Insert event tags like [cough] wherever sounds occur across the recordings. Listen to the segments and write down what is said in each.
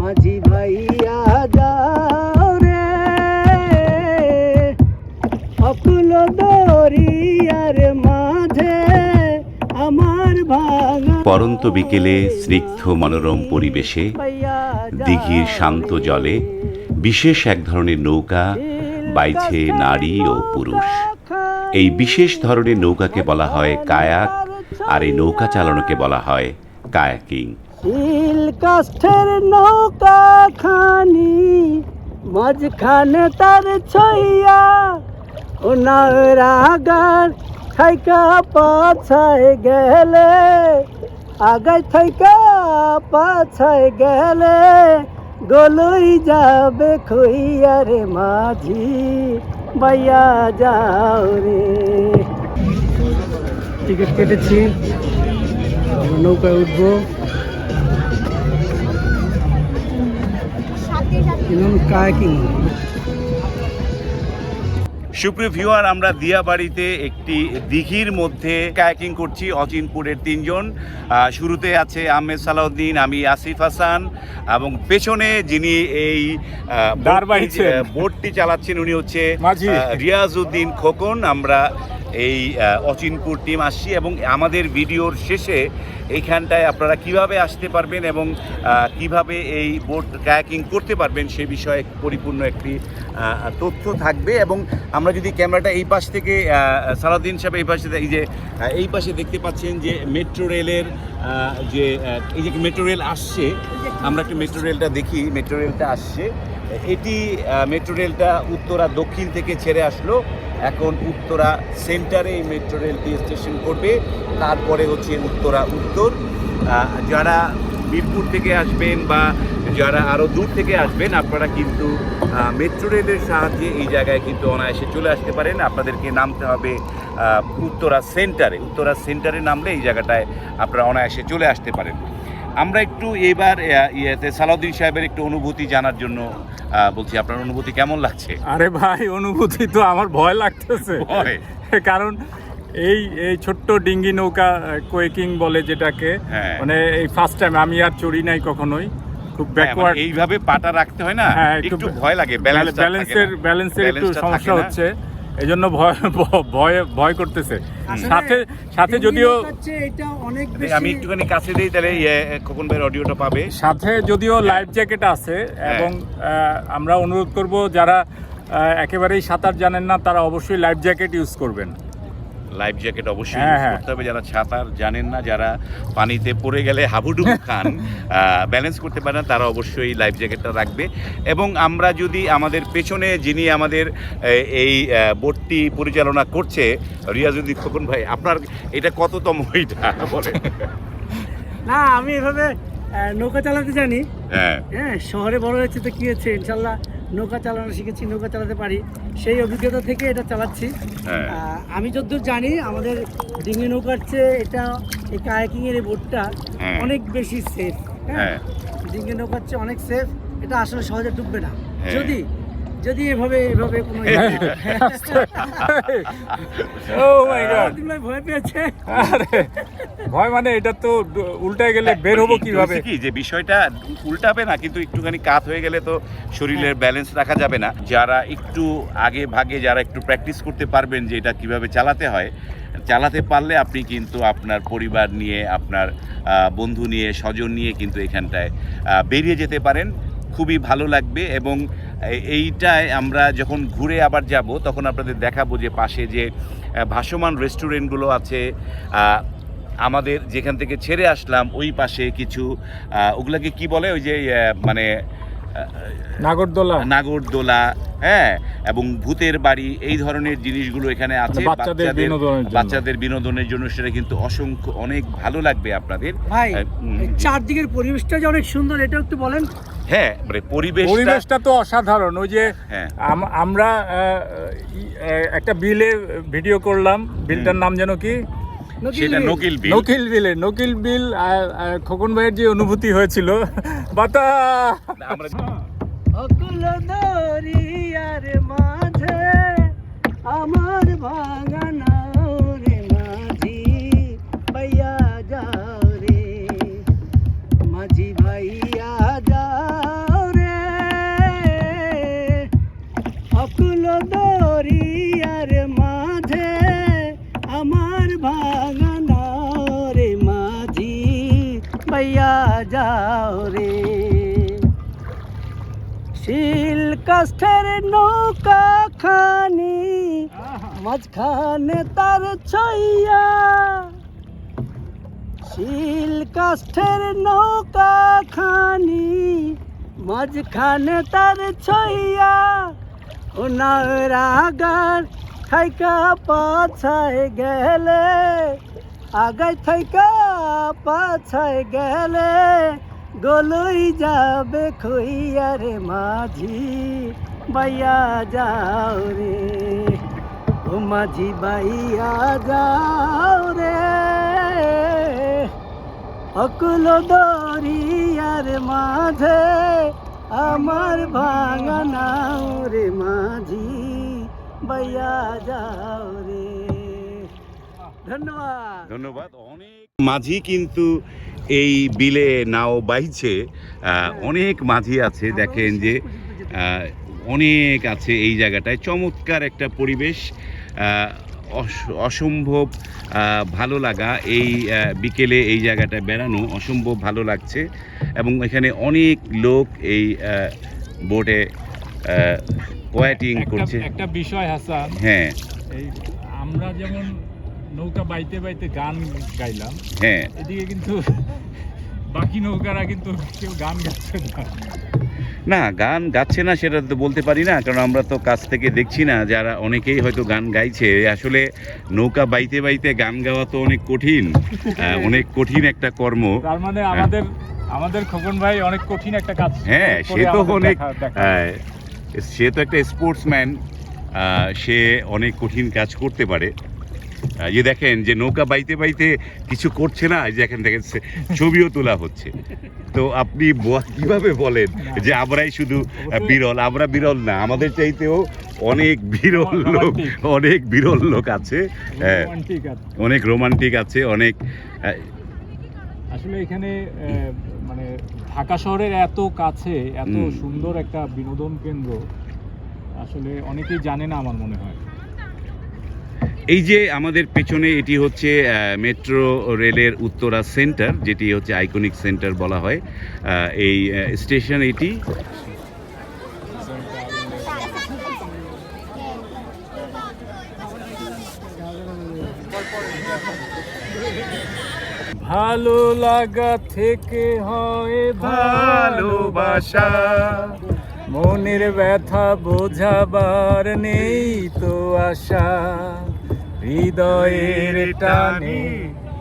মাঝি ভাইয়া যাও অকুল দরিয়ার মাঝে আমার ভাঙা পরন্ত বিকেলে স্নিগ্ধ মনোরম পরিবেশে, দিঘির শান্ত জলে বিশেষ এক ধরনের নৌকা বাইছে নারী ও পুরুষ। এই বিশেষ ধরনের নৌকাকে বলা হয় কায়াক আর এই নৌকা চালানোকে বলা হয় কায়াকিং। শিল কাষ্ঠের নৌকা খানি, মাঝখানে তার ছইয়া ও নাগার থাইকা পাছায় গেলে আগায় থাইকা পাছায় গেলে গলই যাবে খইয়া রে মাঝি, বাইয়া যাও রে। টিকিট কেটেছি নৌকায় উঠবো। কায়াকিং। সুপ্রিয় ভিউয়ার আমরা দিয়াবাড়িতে একটি দিঘির মধ্যে কায়াকিং করছি। অচিনপুরের তিনজন। শুরুতে আছে আহমেদ সালাউদ্দিন আমি আসিফ হাসান এবং পেছনে যিনি এই বোটটি- চালাচ্ছেন উনি হচ্ছে রিয়াজউদ্দিন খোকন। আমরা এই অচিনপুর টিম আসছি এবং আমাদের ভিডিওর শেষে এইখানটায় আপনারা কীভাবে আসতে পারবেন এবং কীভাবে এই বোট কায়াকিং করতে পারবেন সে বিষয়ে পরিপূর্ণ একটি তথ্য থাকবে এবং আমরা যদি ক্যামেরাটা এই পাশ থেকে সালাউদ্দিন সাহেব এই পাশে এই যে এই পাশে দেখতে পাচ্ছেন যে মেট্রো রেলের যে এই যে মেট্রো রেল আসছে, আমরা একটু মেট্রো রেলটা দেখি, মেট্রো রেলটা আসছে। এটি মেট্রো রেলটা উত্তরা দক্ষিণ থেকে ছেড়ে আসলো। এখন উত্তরা সেন্টারে এই মেট্রো রেলটি স্টেশন করবে। তারপরে হচ্ছে উত্তরা উত্তর। যারা বীরপুর থেকে আসবেন বা যারা আরও দূর থেকে আসবেন, আপনারা কিন্তু মেট্রো রেলের সাহায্যে এই জায়গায় কিন্তু অনায়াসে চলে আসতে পারেন। আপনাদেরকে নামতে হবে উত্তরা সেন্টারে। উত্তরা সেন্টারে নামলে এই জায়গাটায় আপনারা অনায়াসে চলে আসতে পারেন। আমরা একটু এবার ইয়েতে সালাউদ্দিন সাহেবের একটু অনুভূতি জানার জন্য বলছি আপনার অনুভূতি কেমন লাগছে? আরে ভাই অনুভূতি তো আমার ভয় লাগতেছে। ভয়? কারণ এই এই ছোট্ট ডিঙ্গি নৌকা কোয়েকিং বলে যেটাকে হ্যাঁ। মানে এই ফার্স্ট টাইম আমি আর চড়ি নাই কখনোই। খুব ব্যাকওয়ার্ড মানে এইভাবে পাটা রাখতে হয় না? হ্যাঁ, একটু ভয় লাগে ব্যালেন্সের ব্যালেন্সের একটু সমস্যা হচ্ছে। এই জন্য ভয় ভ- ভয় ভয় করতেছে। সাথে সাথে যদিও আমি একটুখানি কাছে দিই তাহলে ইয়ে, খোকন ভাইয়ের অডিওটা পাবে। সাথে যদিও লাইফ জ্যাকেট আছে হ্যাঁ। এবং আমরা অনুরোধ করব যারা একেবারেই সাঁতার জানেন না তারা অবশ্যই লাইফ জ্যাকেট ইউজ করবেন। লাইফ জ্যাকেট অবশ্যই হ্যাঁ, হ্যাঁ। করতে হবে। যারা সাঁতার জানেন না যারা পানিতে পড়ে গেলে হাবুডুবু [laughs] খান ব্যালেন্স করতে পারেন না তারা অবশ্যই লাইফ জ্যাকেটটা রাখবে। এবং আমরা যদি আমাদের পেছনে যিনি আমাদের এই বোটটি পরিচালনা করছে রিয়াজুদ্দিন খোকন ভাই আপনার এটা কততম এটা বলে না আমি এভাবে নৌকা চালাতে জানি। হ্যাঁ। হ্যাঁ শহরে বড় হয়েছে তো কি হচ্ছে ইনশাল্লাহ। নৌকা চালানো শিখেছি নৌকা চালাতে পারি। সেই অভিজ্ঞতা থেকে এটা চালাচ্ছি। হ্যাঁ। আমি যতদূর জানি আমাদের ডিঙি নৌকার চেয়ে এটা এই কায়াকিং এর এই বোটটা হ্যাঁ। অনেক বেশি সেফ হ্যাঁ। হ্যাঁ। ডিঙি নৌকার চেয়ে অনেক সেফ এটা আসলে সহজে ডুববে না। যদি যদি এভাবে এভাবে কোনো ও মাই গড ভয় পেয়েছে। ভয় মানে এটা তো উল্টায় গেলে বের হব কীভাবে? কি যে বিষয়টা উল্টাবে না কিন্তু একটুখানি কাত হয়ে গেলে তো শরীরের ব্যালেন্স রাখা যাবে না। যারা একটু আগে ভাগে যারা একটু প্র্যাকটিস করতে পারবেন যে এটা কীভাবে চালাতে হয় চালাতে পারলে আপনি কিন্তু আপনার পরিবার নিয়ে আপনার বন্ধু নিয়ে স্বজন নিয়ে কিন্তু এখানটায় বেরিয়ে যেতে পারেন। খুবই ভালো লাগবে এবং এইটায় আমরা যখন ঘুরে আবার যাব, তখন আপনাদের দেখাবো যে পাশে যে ভাসমান রেস্টুরেন্টগুলো আছে আমাদের যেখান থেকে ছেড়ে আসলাম, ওই পাশে কিছু ওগুলাকে কি বলে? ওই যে মানে নাগরদোলা? নাগরদোলা হ্যাঁ এবং ভূতের বাড়ি এই ধরনের জিনিসগুলো এখানে আছে। বাচ্চাদের বিনোদনের জন্য। বাচ্চাদের বিনোদনের জন্য সেটা কিন্তু অসংখ্য অনেক ভালো লাগবে আপনাদের। ভাই চারদিকের পরিবেশটা যে অনেক সুন্দর এটা একটু বলেন। হ্যাঁ মানে পরিবেশ পরিবেশটা তো অসাধারণ। ওই যে হ্যাঁ। আম- আমরা আহ, একটা বিলে ভিডিও করলাম। বিলটার নাম যেন কি? সেটা নকিল বিল। নকিল বিলে নকিল বিল আর খোকন ভাইয়ের যে অনুভূতি হয়েছিল বাতা! অকুল দরিয়ার মাঝে আমার ভাঙা রে মাঝি ভাইয়া যাও রে। মাঝি ভাইয়া যাও রে। অকুল শিল কাষ্ঠের নৌকা খানি, মাঝখানে তার ছইয়া। শিল কাষ্ঠের নৌকা খানি, মাঝখানে তার ছইয়া। ওনার আগার থাইকা পাছায় গেলে আগাই থাইকা পাছায় গেলে গলই যাবে খইয়া রে মাঝি, বাইয়া যাও রে। ও মাঝি, বাইয়া যাও রে। অকুল দরিয়ার মাঝে আমার ভাঙা নাও রে মাঝি, বাইয়া যাও রে। ধন্যবাদ। ধন্যবাদ অনেক মাঝি কিন্তু এই বিলে নাও বাইছে অনেক মাঝি আছে দেখেন যে অনেক আছে এই জায়গাটায় চমৎকার একটা পরিবেশ অস- অসম্ভব ভালো লাগা এই বিকেলে এই জায়গাটায় বেড়ানো অসম্ভব ভালো লাগছে এবং এখানে অনেক লোক এই বোটে কোয়াটিং করছে। একটা বিষয় হাসান। হ্যাঁ। আমরা যেমন নৌকা বাইতে বাইতে গান গাইলাম। হ্যাঁ। এদিকে কিন্তু বাকি নৌকারা কিন্তু কেউ গান গাচ্ছে না। না গান গাচ্ছে না সেটা তো বলতে পারি না কারণ আমরা তো কাছ থেকে দেখছি না যারা অনেকেই হয়তো গান গাইছে। আসলে নৌকা বাইতে বাইতে গান গাওয়া তো অনেক কঠিন অনেক কঠিন একটা কর্ম। তার মানে আমাদের আমাদের খোকন ভাই অনেক কঠিন একটা কাজ হ্যাঁ সে তো অনেক সে তো একটা স্পোর্টসম্যান সে অনেক কঠিন কাজ করতে পারে। যে দেখেন যে নৌকা বাইতে বাইতে কিছু করছে না যে দেখেন দেখেন ছবিও তোলা হচ্ছে। তো আপনি কীভাবে বলেন যে আমরাই শুধু বিরল? আমরা বিরল না আমাদের চাইতেও অনেক বিরল লোক অনেক বিরল লোক আছে। হ্যাঁ, অনেক রোমান্টিক আছে অনেক আসলে এখানে মানে ঢাকা শহরের এত কাছে এত সুন্দর একটা বিনোদন কেন্দ্র আসলে অনেকেই জানে না আমার মনে হয়। এই যে আমাদের পেছনে এটি হচ্ছে মেট্রো রেলের উত্তরা সেন্টার, যেটি হচ্ছে আইকনিক সেন্টার বলা হয়। এই স্টেশন এটি। ভালো লাগা থেকে হয় ভালোবাসা। মনের ব্যথা বোঝাবার নেই তো আশা। হৃদয়ের টানে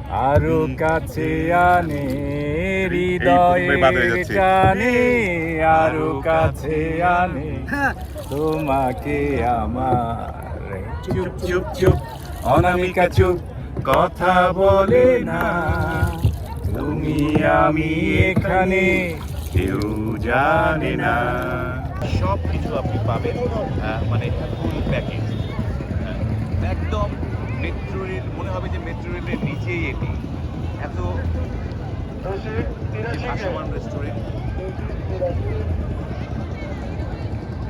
আরও কাছে আনে। হৃদয়ের। টানে আরও কাছে আনে। তোমাকে আমার। চুপ চুপ চুপ। অনামিকা চুপ। কথা বলে না। তুমি আমি এখানে। কেউ জানে না। সব কিছু আপনি পাবেন মানে ফুল প্যাকেজ একদম মেট্রো রেল মনে হবে যে মেট্রো রেলের নিচেই এটি। এত ভাসমান রেস্টুরেন্ট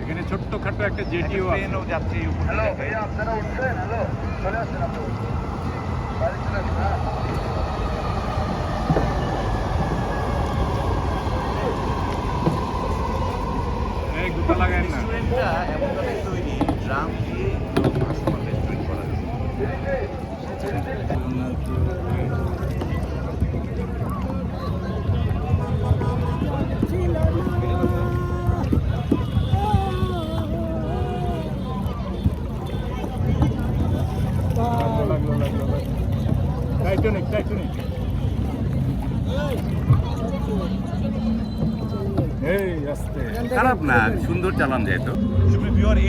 এখানে ছোট্টখাটো একটা জেটিও আছে। ট্রেনও যাচ্ছে এই উপর দিয়ে। এই গুতা লাগায় না। রেস্টুরেন্টটা এমনভাবে তৈরি ড্রাম দিয়ে একদম ভাসমান রেস্টুরেন্ট করা হয়েছে। লাগল লাগল লাগল টাইটানিক টাইটানিক এই খারাপ না সুন্দর চালান যায় তো।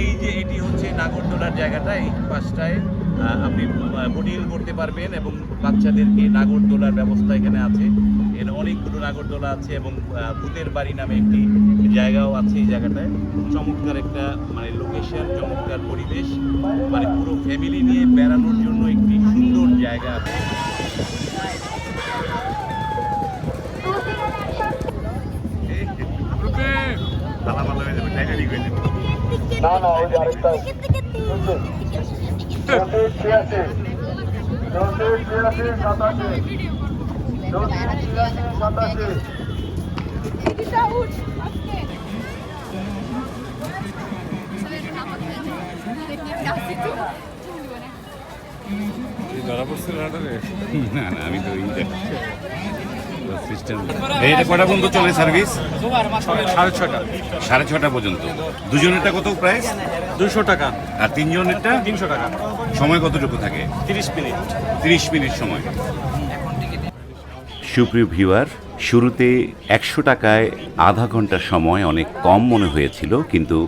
এই যে এটি হচ্ছে নাগরদোলার জায়গাটা এই পাশটায় আপনি বোটিং করতে পারবেন এবং বাচ্চাদেরকে নাগরদোলার ব্যবস্থা এখানে আছে এর অনেকগুলো নাগরদোলা আছে এবং ভূতের বাড়ি নামে একটি জায়গাও আছে এই জায়গাটায় চমৎকার একটা মানে লোকেশন চমৎকার পরিবেশ মানে পুরো ফ্যামিলি নিয়ে বেড়ানোর জন্য একটি সুন্দর জায়গা আছে হয়ে হয়ে না না ওই আরেকটা না না আমি সিস্টেম ইয়ে। এইটা কটা পর্যন্ত চলে সার্ভিস সাড়ে ছটা সাড়ে ছটা পর্যন্ত। দুজনেরটা কত প্রাইস দুশো টাকা। আর তিনজনেরটা? তিনশো টাকা। সময় কতটুকু থাকে? তিরিশ মিনিট। তিরিশ মিনিট সময়। সুপ্রিয় ভিউয়ার শুরুতে একশো টাকায় আধা ঘণ্টা সময় অনেক কম মনে হয়েছিল কিন্তু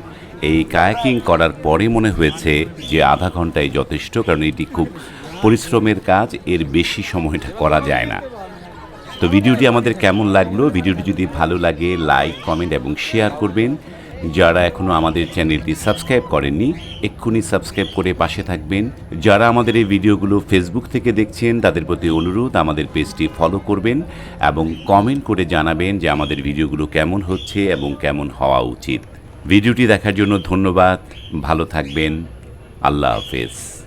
এই কায়াকিং করার পরে মনে হয়েছে যে আধা ঘন্টায় যথেষ্ট কারণ এটি খুব পরিশ্রমের কাজ এর বেশি সময়টা করা যায় না। তো ভিডিওটি আমাদের কেমন লাগল? ভিডিওটি যদি ভালো লাগে লাইক কমেন্ট এবং শেয়ার করবেন। যারা এখনও আমাদের চ্যানেলটি সাবস্ক্রাইব করেননি, এক্ষুনি সাবস্ক্রাইব করে পাশে থাকবেন। যারা আমাদের এই ভিডিওগুলো ফেসবুক থেকে দেখছেন, তাদের প্রতি অনুরোধ, আমাদের পেজটি ফলো করবেন এবং কমেন্ট করে জানাবেন যে আমাদের ভিডিওগুলো কেমন হচ্ছে এবং কেমন হওয়া উচিত। ভিডিওটি দেখার জন্য ধন্যবাদ। ভালো থাকবেন। আল্লাহ হাফেজ।